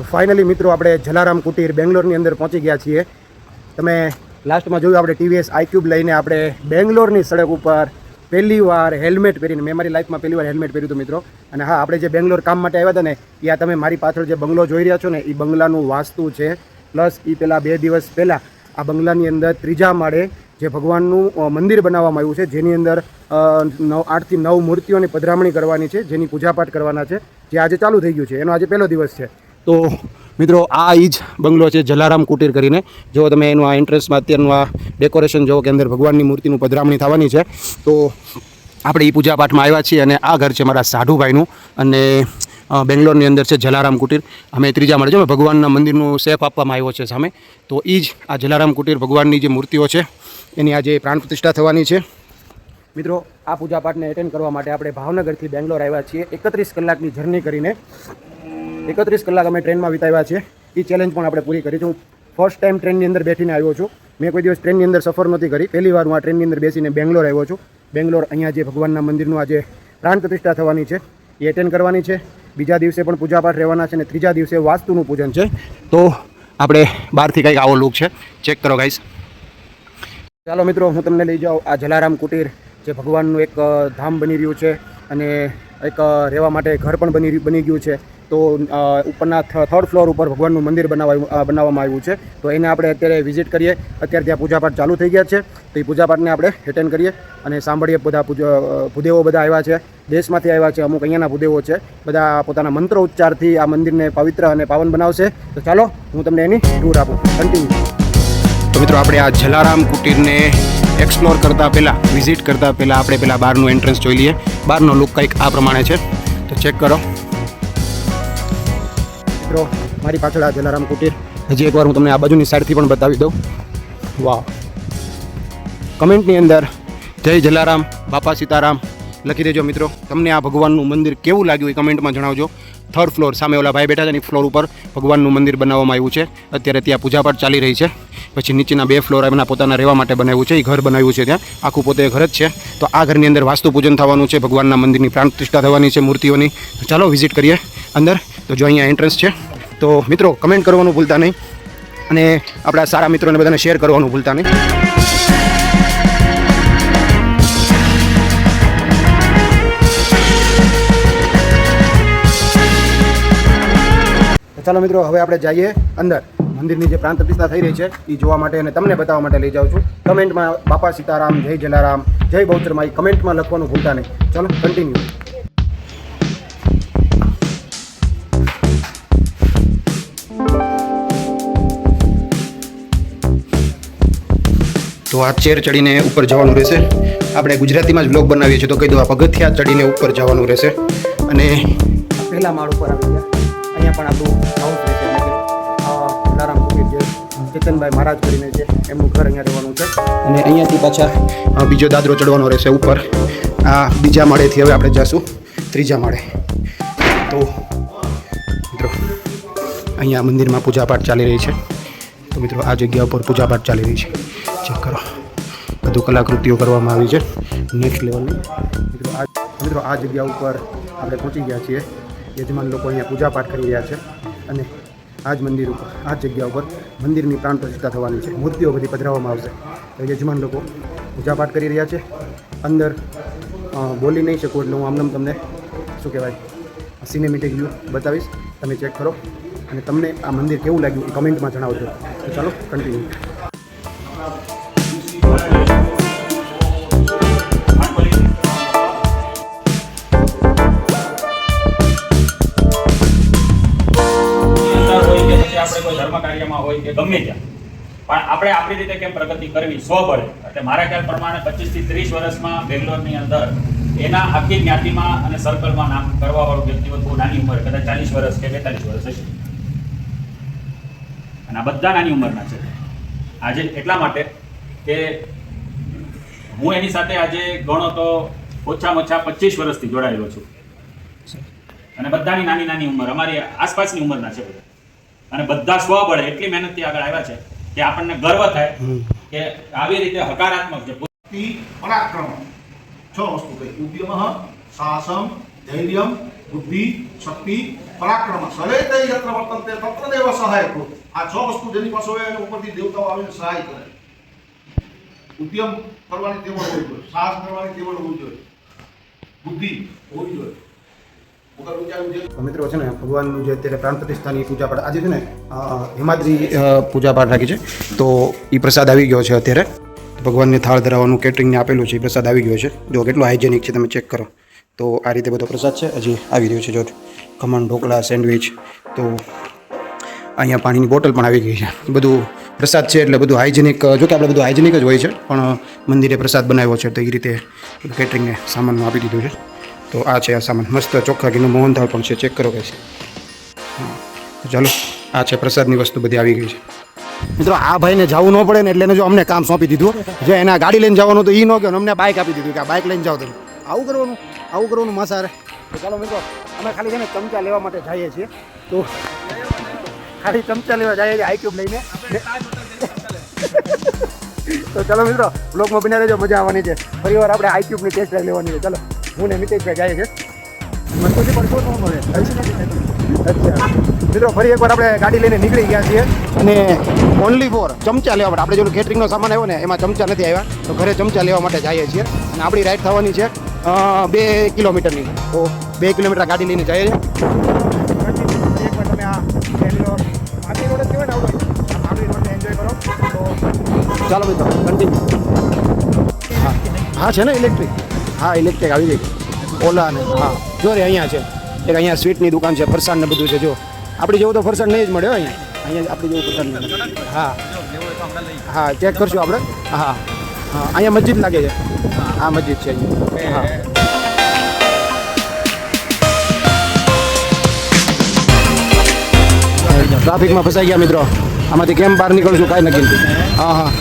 તો ફાઇનલી મિત્રો આપણે જલારામ કુટીર બેંગ્લોરની અંદર પહોંચી ગયા છીએ. તમે લાસ્ટમાં જોયું આપણે ટીવીએસ આઈક્યુબ લઈને આપણે બેંગ્લોરની સડક ઉપર પહેલી વાર હેલ્મેટ પહેરીને, મેં મારી લાઈફમાં પહેલી વાર હેલ્મેટ પહેર્યું હતું મિત્રો. અને હા, આપણે જે બેંગ્લોર કામ માટે આવ્યા હતા ને, એ આ તમે મારી પાછળ જે બંગલો જોઈ રહ્યા છો ને, એ બંગલાનું વાસ્તુ છે. પ્લસ એ પહેલાં બે દિવસ પહેલાં આ બંગલાની અંદર ત્રીજા માળે જે ભગવાનનું મંદિર બનાવવામાં આવ્યું છે, જેની અંદર નવ, આઠથી નવ મૂર્તિઓની પધરામણી કરવાની છે, જેની પૂજાપાઠ કરવાના છે, જે આજે ચાલુ થઈ ગયું છે. એનો આજે પહેલો દિવસ છે. તો મિત્રો, આ ઈ જ બંગલો છે જલારામ કુટીર કરીને. જો તમે એનું આ એન્ટ્રન્સમાં અત્યારનું આ ડેકોરેશન જોવો કે અંદર ભગવાનની મૂર્તિનું પધરામણી થવાની છે, તો આપણે એ પૂજાપાઠમાં આવ્યા છીએ અને આ ઘર છે મારા સાઢુભાઈનું અને બેંગ્લોરની અંદર છે જલારામ કુટીર. અમે ત્રીજા માળે જો ભગવાનના મંદિરનું સેફ આપવામાં આવ્યો છે સામે. તો એ જ આ જલારામ કુટીર ભગવાનની જે મૂર્તિઓ છે, એની આજે પ્રાણ પ્રતિષ્ઠા થવાની છે. મિત્રો, આ પૂજાપાઠને એટેન્ડ કરવા માટે આપણે ભાવનગરથી બેંગ્લોર આવ્યા છીએ. એકત્રીસ કલાકની જર્ની કરીને એકત્રીસ કલાક અમે ટ્રેનમાં વિતાવ્યા છે એ ચેલેન્જ પણ આપણે પૂરી કરી છે. ફર્સ્ટ ટાઈમ ટ્રેનની અંદર બેઠીને આવ્યો છું. મેં કોઈ દિવસ ટ્રેનની અંદર સફર નથી કરી. પહેલી વાર હું આ ટ્રેનની અંદર બેસીને બેંગ્લોર આવ્યો છું. બેંગ્લોર અહીંયા જે ભગવાનના મંદિરનું આજે પ્રાણ પ્રતિષ્ઠા થવાની છે, એ એટેન્ડ કરવાની છે. બીજા દિવસે પણ પૂજાપાઠ રહેવાના છે અને ત્રીજા દિવસે વાસ્તુનું પૂજન છે. તો આપણે બહારથી કંઈક આવો લુક છે. ચેક કરો ગાઈસ ચાલો મિત્રો, હું તમને લઈ જાઉં આ જલારામ કુટીર, જે ભગવાનનું એક ધામ બની રહ્યું છે અને એક રહેવા માટે ઘર પણ બની બની ગયું છે. તો ઉપરના થર્ડ ફ્લોર ઉપર ભગવાનનું મંદિર બનાવાયું બનાવવામાં આવ્યું છે. તો એને આપણે અત્યારે વિઝિટ કરીએ. અત્યારે ત્યાં પૂજાપાઠ ચાલુ થઈ ગયા છે. તો એ પૂજાપાઠને આપણે એટેન્ડ કરીએ અને સાંભળીએ બધા ભૂદેવો બધા આવ્યા છે. દેશમાંથી આવ્યા છે. અમુક અહીંયાના ભૂદેવો છે. બધા પોતાના મંત્ર ઉચ્ચારથી આ મંદિરને પવિત્ર અને પાવન બનાવશે. તો ચાલો, હું તમને એની ટૂર આપું. કન્ટિન્યુ તો મિત્રો, આપણે આ જલારામ કુટીરને એક્સપ્લોર કરતાં પહેલાં વિઝિટ કરતાં પહેલાં આપણે પહેલાં બહારનું એન્ટ્રન્સ જોઈ લઈએ. બહારનો લુક કંઈક આ પ્રમાણે છે. તો ચેક કરો. મિત્રો, મારી પાછળ આ જલારામ કુટીર. હજી એકવાર હું તમને આ બાજુની સાઈડથી પણ બતાવી દઉં. વાહ કમેન્ટની અંદર, જય જલારામ, બાપા સીતારામ. લખી દેજો મિત્રો, તમને આ ભગવાનનું મંદિર કેવું લાગ્યું એ કમેન્ટમાં જણાવજો. થર્ડ ફ્લોર સામે ઓલા ભાઈ બેઠા છે ને ફ્લોર ઉપર ભગવાનનું મંદિર બનાવવામાં આવ્યું છે. અત્યારે ત્યાં પૂજાપાઠ ચાલી રહી છે. પછી નીચેના બે ફ્લોર એમના પોતાના રહેવા માટે બનાવ્યું છે. એ ઘર બનાવ્યું છે ત્યાં. આખું પોતે ઘર જ છે. તો આ ઘરની અંદર વાસ્તુ પૂજન થવાનું છે, ભગવાનના મંદિરની પ્રાણ પ્રતિષ્ઠા થવાની છે, મૂર્તિઓની. ચાલો વિઝિટ કરીએ. અંદર તો જો અહીંયા એન્ટ્રન્સ છે, તો મિત્રો કમેન્ટ કરવાનું ભૂલતા નહીં અને આપણા સારા મિત્રોને બધાને શેર કરવાનું ભૂલતા નહીં. ચાલો મિત્રો, હવે આપણે જઈએ અંદર. મંદિરની જે પ્રાંત પ્રતિષ્ઠા થઈ રહી છે, એ જોવા માટે અને તમને બતાવવા માટે લઈ જાઉં છું. કમેન્ટમાં બાપા સીતારામ, જય જલારામ, જય બહુચરમાં એ કમેન્ટમાં લખવાનું ભૂલતા નહીં. ચાલો કન્ટિન્યુ તો આ ચેર ચડીને ઉપર જવાનું રહેશે. આપણે ગુજરાતીમાં જ બ્લોગ બનાવીએ છીએ, તો કહી દઉં આ પગથિયા ચડીને ઉપર જવાનું રહેશે. અને પહેલા માળ ઉપર આવી ગયા. અહીંયા પણ આપણું હાઉસ રહેશે જે ચેતનભાઈ મહારાજ કરીને છે એમનું ઘર અહીંયા રહેવાનું છે. અને અહીંયાથી પાછા બીજો દાદરો ચડવાનો રહેશે ઉપર. આ બીજા માળેથી હવે આપણે જઈશું ત્રીજા માળે. તો, મિત્રો, અહીંયા મંદિરમાં પૂજાપાઠ ચાલી રહી છે. તો મિત્રો, આ જગ્યા ઉપર પૂજાપાઠ ચાલી રહી છે. બધું કલાકૃતિઓ કરવામાં આવી છે. નેક્સ્ટ લેવલની મિત્રો, આ મિત્રો, આ જગ્યા ઉપર આપણે પહોંચી ગયા છીએ. યજમાન લોકો અહીંયા પૂજાપાઠ કરી રહ્યા છે અને આ જ મંદિર ઉપર, આ જગ્યા ઉપર મંદિરની પ્રાણ પ્રતિષ્ઠા થવાની છે. મૂર્તિઓ બધી પધરાવવામાં આવશે. તો યજમાન લોકો પૂજાપાઠ કરી રહ્યા છે. અંદર બોલી નહીં શકું એટલે હું આમનામ તમને શું કહેવાય? સિનેમેટિક વ્યૂ બતાવીશ. તમે ચેક કરો. અને તમને આ મંદિર કેવું લાગ્યું કમેન્ટમાં જણાવજો. તો ચાલો કન્ટિન્યુ આપણે કોઈ ધર્મ કાર્યમાં હોય કે ગમે ત્યાં. પણ આપણે આપણી રીતે કેમ પ્રગતિ કરવી? સ્વબળે એટલે મારા ખ્યાલ પ્રમાણે પચીસથી ત્રીસ વર્ષમાં બેંગ્લોરની અંદર એના આખી જ્ઞાતિમાં અને સર્કલમાં નામ કરવા વાળું વ્યક્તિત્વ બહુ નાની ઉંમર, કદાચ ચાલીસ વર્ષ કે બેતાલીસ વર્ષ હશે. અને આ બધા નાની ઉંમરના છે. આજે એટલા માટે કે હું એની સાથે આજે ગણો તો ઓછામાં ઓછા પચીસ વર્ષથી જોડાયેલો છું. અને બધાની નાની નાની ઉંમર, અમારી આસપાસની ઉંમરના છે બધા. અને બધા સ્વબળે એટલી મહેનતથી આગળ આવ્યા છે કે આપણને ગર્વ થાય કે આવી રીતે હકારાત્મક છે પરાક્રમ. છ વસ્તુ કઈ ઉદ્યમ સાહસમ ધૈર્યમ બુદ્ધિ શક્તિ પરાક્રમ. સહેતે યત્ર વર્તન્તે તત્ર દેવ સહાય આ છ વસ્તુ જેની પાસે હોય એને ઉપરથી દેવતાઓ આવીને સહાય કરે. ઉદ્યમ કરવાની તેવડ હોવી જોઈએ. સાહસ કરવાની તેવડ હોવી જોઈએ. બુદ્ધિ હોવી જોઈએ વગર વિચાર્યું જે તો મિત્રો છે ને, ભગવાનનું જે અત્યારે પ્રાણ પ્રતિષ્ઠાની પૂજા પાઠ આજે છે ને હિમાદ્રી પૂજા પાઠ રાખી છે. તો એ પ્રસાદ આવી ગયો છે અત્યારે. ભગવાનને થાળ ધરાવવાનું કેટરિંગને આપેલું છે એ પ્રસાદ આવી ગયો છે. જો કેટલો હાઇજેનિક છે, તમે ચેક કરો. તો આ રીતે બધો પ્રસાદ છે, હજી આવી રહ્યો છે, જો ખમણ, ઢોકળા, સેન્ડવિચ. તો અહીંયા પાણીની બોટલ પણ આવી ગઈ છે. બધું પ્રસાદ છે એટલે બધું હાઇજેનિક જો કે આપણે બધું હાઇજેનિક જ હોય છે, પણ મંદિરે પ્રસાદ બનાવ્યો છે, તો એ રીતે કેટરિંગને સામાનમાં આપી દીધું છે. તો આ છે આ સામાન. મસ્ત ચોખ્ખા ઘીનું મોહનથાળ પણ છે. ચેક કરો કે છે. ચાલો, આ છે પ્રસાદની વસ્તુ બધી આવી ગઈ છે. મિત્રો, આ ભાઈને જવું ન પડે ને એટલે જો અમને કામ સોંપી દીધું જે એના ગાડી લઈને જવાનું તો એ ન ને અમને બાઇક આપી દીધું કે આ બાઇક લઈને જાઓ તમે. આવું કરવાનું આવું કરવાનું મસારે ચાલો મિત્રો, અમે ખાલી છે ને ચમચા લેવા માટે જઈએ છીએ. તો ખાલી ચમચા લેવા જઈએ છીએ આઈક્યુબ લઈને. તો ચાલો મિત્રો બ્લોગમાં બના રહેજો. મજા આવવાની છે. ફરી વાર આપણે આઈક્યુબની ટેસ્ટ લેવાની છે. ચાલો. હું ને મિતેશભાઈ જઈએ છે તો પડતો ન મળે. અચ્છા. મિત્રો, ફરી એકવાર આપણે ગાડી લઈને નીકળી ગયા છીએ અને ઓનલી ફોર ચમચા લેવા માટે. આપણે જેટલું કેટરિંગનો સામાન આવ્યો ને, એમાં ચમચા નથી આવ્યા. તો ઘરે ચમચા લેવા માટે જઈએ છીએ. અને આપણી રાઈડ થવાની છે બે કિલોમીટરની. તો બે કિલોમીટર ગાડી લઈને જઈએ છીએ. ચાલો મિત્રો કન્ટિન્યુ હા છે ને ઇલેક્ટ્રિક હા ઇલેક્ટ્રિક આવી ગઈ. ઓલા ને, હા. જો રે, અહીંયા છે. એક અહીંયા સ્વીટની દુકાન છે, ફરસાણ ને બધું છે, જો. આપણે જેવું તો ફરસાણ નહીં જ મળે, હો, અહીંયા. અહીંયા આપણી જેવું ફરસાણ નહીં હા. હા ચેક કરશું આપણે. હા. હા, અહીંયા મસ્જિદ લાગે છે. હા, મસ્જિદ છે અહીંયા. હા. ટ્રાફિકમાં ફસાઈ ગયા મિત્રો. આમાંથી કેમ બહાર નીકળશું કાંઈ નક્કી. હા હા.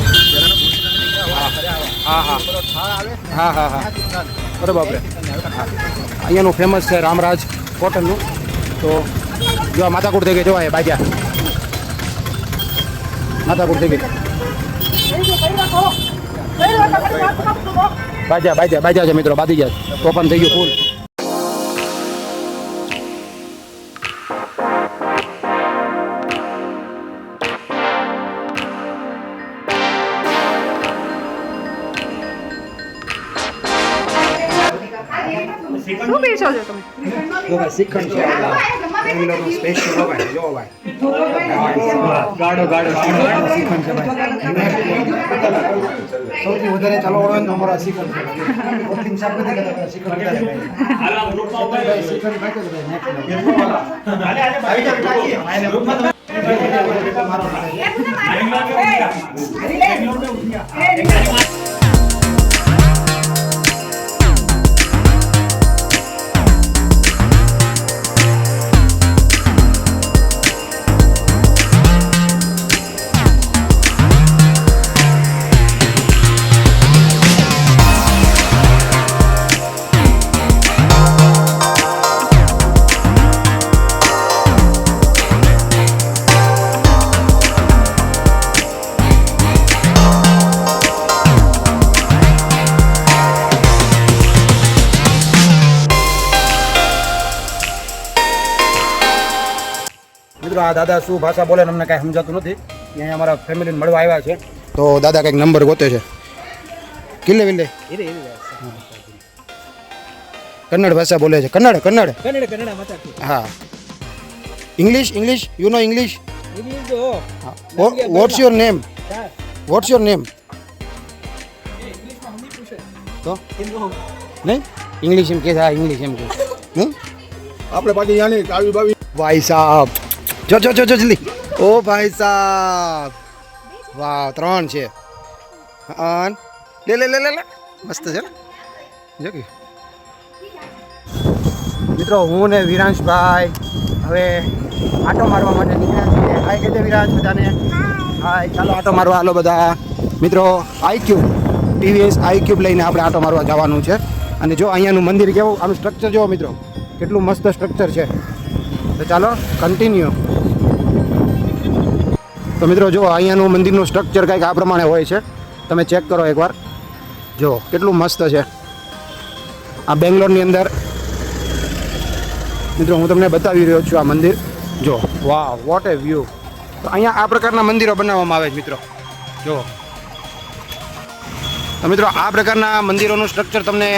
હા હા. હા હા હા. બરાબર અહીંયાનું ફેમસ છે રામરાજ કોટનનું તો જો આ માથાકૂટ થઈ ગઈ જોવા એ બાજા માથાકૂટ થઈ ગઈ. બાજા બાજા બાજા છે મિત્રો બાજી જાય તોફાન થઈ ગયું ફૂલ પીશો છો તમે શ્રીખંડ છે બેંગ્લોરનું સ્પેશિયલ જો જો ભાઈ ગાડો ગાડો શ્રીખંડ છે ભાઈ સૌથી વધારે ચાલો હોય તો અમારા શ્રીખંડ છે પ્રોટીન શાક નથી કરતા શ્રીખંડ વધારે શ્રીખંડ ખાતે ભાઈ next આ દાદા શું ભાષા બોલે અમને કાંઈ સમજાતું નથી. અહીંયા અમારા ફેમિલીને મળવા આવ્યા છે. તો દાદા કંઈક નંબર ગોતે છે. કિલ્લે વિલ્લે? કન્નડ ભાષા બોલે છે. કન્નડ કન્નડ. કન્નડ કન્નડ હા. English English you know English what's your name what's your name તો? નહીં? ઇંગ્લિશ એમ કે હા ઇંગ્લિશ એમ કે આપણે બાકી જાણી આવી બાવી. ભાઈ સાહેબ જો જો જો જો, જલ્દી. ઓ ભાઈ સાહેબ વાહ ત્રણ છે. અન, લે લે લે લે લે. મસ્ત છે ને જો કે. મિત્રો, હું ને વિરાંશભાઈ હવે આટો મારવા માટે નીકળ્યા છીએ. હાય કહેજે વિરાંશ બધાને. હાય, ચાલો આટો મારવા, હાલો બધા. મિત્રો આઈક્યુબ ટીવીએસ આઈક્યુબ લઈને આપણે આટો મારવા જવાનું છે. અને જો અહીંયાનું મંદિર કેવું, આનું સ્ટ્રક્ચર જુઓ મિત્રો. કેટલું મસ્ત સ્ટ્રક્ચર છે. તો ચાલો કન્ટિન્યુ તો મિત્રો જો અહીંયાનું મંદિરનું સ્ટ્રક્ચર કંઈક આ પ્રમાણે હોય છે. તમે ચેક કરો એકવાર. જો કેટલું મસ્ત છે. આ બેંગ્લોરની અંદર મિત્રો હું તમને બતાવી રહ્યો છું આ મંદિર. જો વાહ વોટ એ વ્યૂ તો અહીંયા આ પ્રકારના મંદિરો બનાવવામાં આવે છે મિત્રો. જો તો મિત્રો, આ પ્રકારના મંદિરોનું સ્ટ્રક્ચર તમને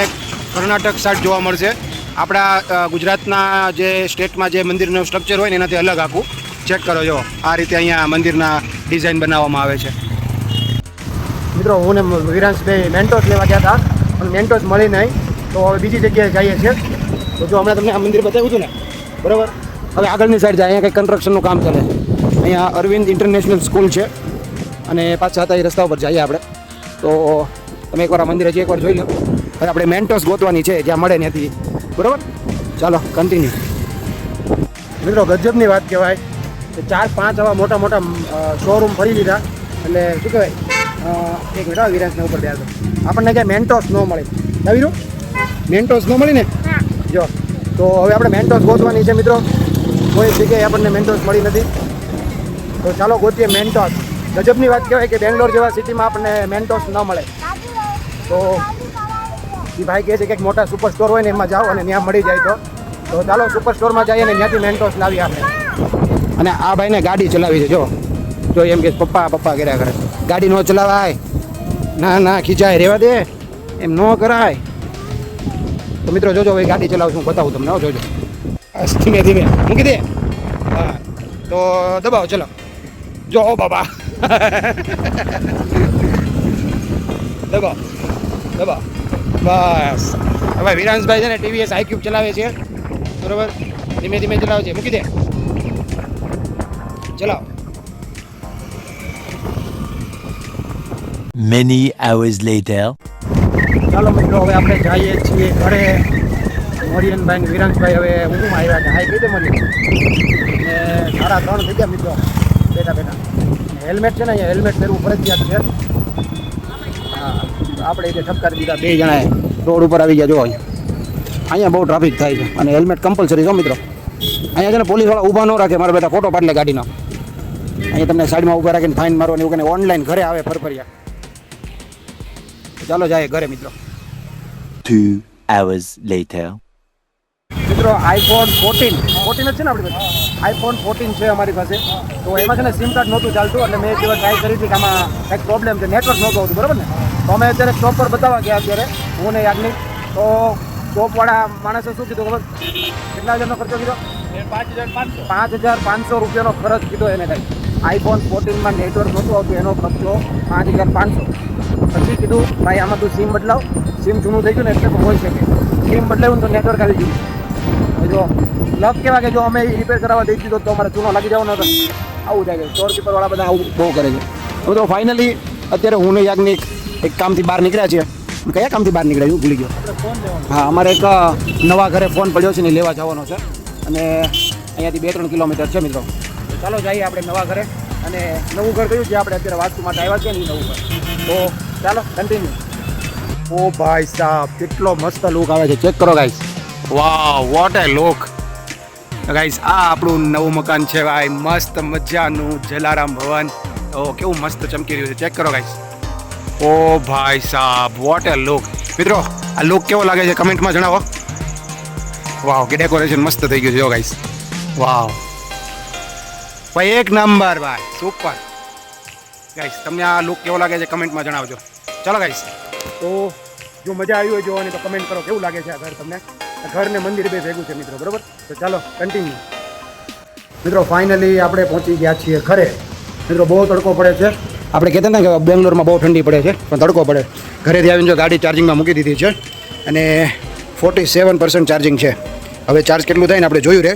કર્ણાટક સાઈડ જોવા મળશે. આપણા ગુજરાતના જે સ્ટેટમાં જે મંદિરનું સ્ટ્રક્ચર હોય ને એનાથી અલગ આખું. ચેક કરો જો, આ રીતે અહીંયા મંદિરના ડિઝાઇન બનાવવામાં આવે છે. મિત્રો, હું ને વિરાંશભાઈ મેન્ટોસ લેવા ગયા હતા, પણ મેન્ટોસ મળી નહીં, તો હવે બીજી જગ્યાએ જઈએ છીએ. તો જો હમણાં તમને આ મંદિર બતાવ્યું હતું ને, બરાબર? હવે આગળની સાઈડ જાય, અહીંયા કંઈ કન્સ્ટ્રક્શનનું કામ ચાલે. અહીંયા અરવિંદ ઇન્ટરનેશનલ સ્કૂલ છે, અને પાછા હતા એ રસ્તા ઉપર જઈએ આપણે. તો તમે એકવાર આ મંદિર હજી એકવાર જોઈ લો. હવે આપણે મેન્ટોસ ગોતવાની છે, જ્યાં મળે ત્યાંથી. બરાબર? ચાલો કન્ટિન્યુ મિત્રો, ગજબની વાત કહેવાય. ચાર પાંચ આવા મોટા મોટા શોરૂમ ફરી લીધા. એટલે શું કહેવાય? એક મિનિટ હા, વિરાજને ઉપર બેસો આપણને ક્યાંય મેન્ટોસ ન મળે. નવીરો મેન્ટોસ ન મળી ને? જો. તો હવે આપણે મેન્ટોસ ગોતવાની છે મિત્રો. કોઈ જગ્યાએ આપણને મેન્ટોસ મળી નથી. તો ચાલો ગોતીએ મેન્ટોસ ગજબની વાત કહેવાય કે બેંગ્લોર જેવા સિટીમાં આપણને મેન્ટોસ ન મળે. તો એ ભાઈ કહે છે કે એક મોટા સુપર સ્ટોર હોય ને એમાં જાઓ અને ત્યાં મળી જાય તો. તો ચાલો સુપર સ્ટોરમાં જઈએ ને ત્યાંથી મેન્ટોસ લાવીએ આપણે. અને આ ભાઈને ગાડી ચલાવી છે જો. જો એમ કે પપ્પા પપ્પા કર્યા કરે. ગાડી ન ચલાવાય. ના ના ખીચાય રેવા દે. એમ ન કરાય. તો મિત્રો જોજો હવે ગાડી ચલાવું છું બતાવું તમને. જોજો. ધીમે ધીમે. મૂકી દે. હા. તો દબાવો ચલો. જો બાબા. દબાવ. દબાવ. બસ. હવે વિરાંશભાઈ છે ને ટીવીએસ આઈક્યુબ ચલાવે છે. બરોબર? ધીમે ધીમે ચલાવે છે. મૂકી દે. ચલાવો. Many hours later. ચાલો મિત્રો હવે આપણે જઈએ છીએ ઘરે. મોરિયનભાઈ ને વિરાંશભાઈ હવે ઊંઘમાં આવ્યા છે. હાઈ કીધે મને ને સાડા ત્રણ થઈ ગયા મિત્રો. બેઠા બેઠા. હેલ્મેટ છે ને અહીંયા હેલ્મેટ પહેરવું ફરજિયાત છે. હા આપણે જે ઠપકારી દીધા બે જણાએ. રોડ ઉપર આવી ગયા જો અહીંયા. અહીંયા બહુ ટ્રાફિક થાય છે. અને હેલ્મેટ કમ્પલસરી છો મિત્રો. અહીંયા છે ને પોલીસવાળા ઊભા ન રાખે. મારા બેટા ફોટો પાડલે ગાડીનો. અહીંયા તમને સાઈડમાં ઊભા રાખીને ફાઇન મારો ને એવું કરીને ઓનલાઈન ઘરે આવે ફરફરિયા. ચાલો જાય ઘરે મિત્રો. Two hours later. મિત્રો આઈફોન ફોર્ટીન ફોર્ટીન જ છે ને આપણી પાસે? આઈફોન ફોર્ટીન છે અમારી પાસે. તો એમાં છે ને સિમ કાર્ડ નહોતું ચાલતું એટલે મેં એક દિવસ ટ્રાય કરી હતી કે આમાં કંઈક પ્રોબ્લેમ છે. નેટવર્ક નહોતું આવતું બરાબર ને? તો અમે અત્યારે શોપ પર બતાવવા ગયા અત્યારે. હું ને યાજ્ઞિક. તો શોપવાળા માણસે શું કીધું ખબર? કેટલા હજારનો ખર્ચો કીધો? પાંચ હજાર પાંચસો રૂપિયાનો ખર્ચ કીધો એને કાંઈ. આઈફોન ફોર્ટીનમાં નેટવર્ક નહોતું આવતું, એનો ખર્ચો પાંચ હજાર પાંચસો. પછી કીધું, ભાઈ, આમાં તું સિમ બદલાવ. સિમ જૂનું થઈ ગયું ને એટલે હોઈ શકે. સિમ બદલાવ્યું તો નેટવર્ક આવી ગયું. જો લક કેવા કે જો અમે રિપેર કરાવવા દઈ દીધો તો અમારે ચૂનો લાગી જવાનો હતો. આવું થાય છે. સ્ટોરકીપરવાળા બધા આવું બહુ કરે છે. હવે તો ફાઇનલી અત્યારે હું ને યાજ્ઞિક એક કામથી બહાર નીકળ્યા છીએ. કયા કામથી બહાર નીકળ્યા હું ભૂલી ગયો. હા, અમારે એક નવા ઘરે ફોન પડ્યો છે ને લેવા જવાનો છે. અને અહીંયાથી બે ત્રણ કિલોમીટર છે મિત્રો. ચાલો જઈએ આપણે નવા ઘરે. અને નવું ઘર કયું છે? આપણે અત્યારે વાસ્તુ માટે આવ્યા છે ને નવું ઘર. તો ચાલો કન્ટિન્યુ ઓ ભાઈ સાહેબ કેટલો મસ્ત લુક આવે છે. ચેક કરો guys wow what a look guys આ આપણું નવું મકાન છે, ભાઈ. મસ્ત મજાનું જલારામ ભવન. તો કેવું મસ્ત ચમકી રહ્યું છે. ચેક કરો ગાઈસ ઓ ભાઈ સાહેબ વોટ એ લુક મિત્રો, આ લુક કેવો લાગે છે? કમેન્ટમાં જણાવો. વાવ કે ડેકોરેશન મસ્ત થઈ ગયું છે ગાઈસ વાવ ભાઈ, એક નંબર ભાઈ સુપર ગાઈસ તમને આ લુક કેવો લાગે છે કમેન્ટમાં જણાવજો. ચલો ગાઈસ તો જો મજા આવી હોય જોવાની તો કમેન્ટ કરો, કેવું લાગે છે આ ઘર તમને? ઘરને મંદિર બે ભેગું છે મિત્રો, બરોબર? તો ચાલો કન્ટિન્યુ મિત્રો ફાઇનલી આપણે પહોંચી ગયા છીએ ઘરે. મિત્રો, બહુ તડકો પડે છે. આપણે કહેતા ને કે બેંગ્લોરમાં બહુ ઠંડી પડે છે, પણ તડકો પડે. ઘરેથી આવીને જો ગાડી ચાર્જિંગમાં મૂકી દીધી છે અને ફોર્ટી સેવન પર્સન્ટ ચાર્જિંગ છે. હવે ચાર્જ કેટલું થાય ને આપણે જોયું રે.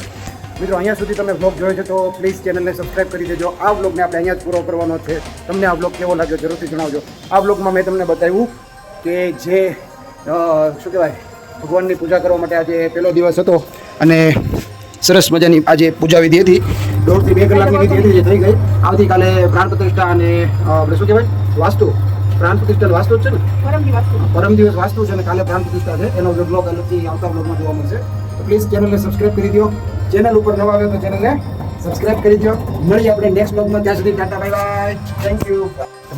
મિત્રો અહીંયા સુધી તમે બ્લોગ જોયો છે તો પ્લીઝ ચેનલને સબસ્ક્રાઈબ કરી દેજો. આ બ્લોગને આપણે અહીંયા જ પૂરો કરવાનો છે. તમને આ બ્લોગ કેવો લાગ્યો જરૂરથી જણાવજો. આ બ્લોગમાં મેં તમને બતાવ્યું કે જે શું કહેવાય ભગવાનની પૂજા કરવા માટે આજે પહેલો દિવસ હતો અને સરસ મજાની આજે પૂજા વિધિ હતી. દોઢથી બે કલાકની વિધિ હતી જે થઈ ગઈ. આવતીકાલે પ્રાણ પ્રતિષ્ઠા અને આપણે શું કહેવાય વાસ્તુ. પ્રાણ પ્રતિષ્ઠા વાસ્તુ છે ને? પરમ દિવસ વાસ્તુ. છે અને કાલે પ્રાણ પ્રતિષ્ઠા છે. એનો બ્લોગ અલગથી આવતા બ્લોગમાં જોવા મળશે. પ્લીઝ ચેનલને સબસ્ક્રાઇબ કરી દો ચેનલ ઉપર નવા આવ્યો તો ચેનલને સબસ્ક્રાઇબ કરી દો મળીએ આપણે નેક્સ્ટ બ્લોગમાં ત્યાં સુધી tata bye bye thank you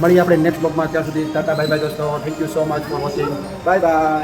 મળીએ આપણે નેક્સ્ટ બ્લોગમાં ત્યાં સુધી ટાટા બાય બાય દોસ્તો. Thank you so much for watching bye bye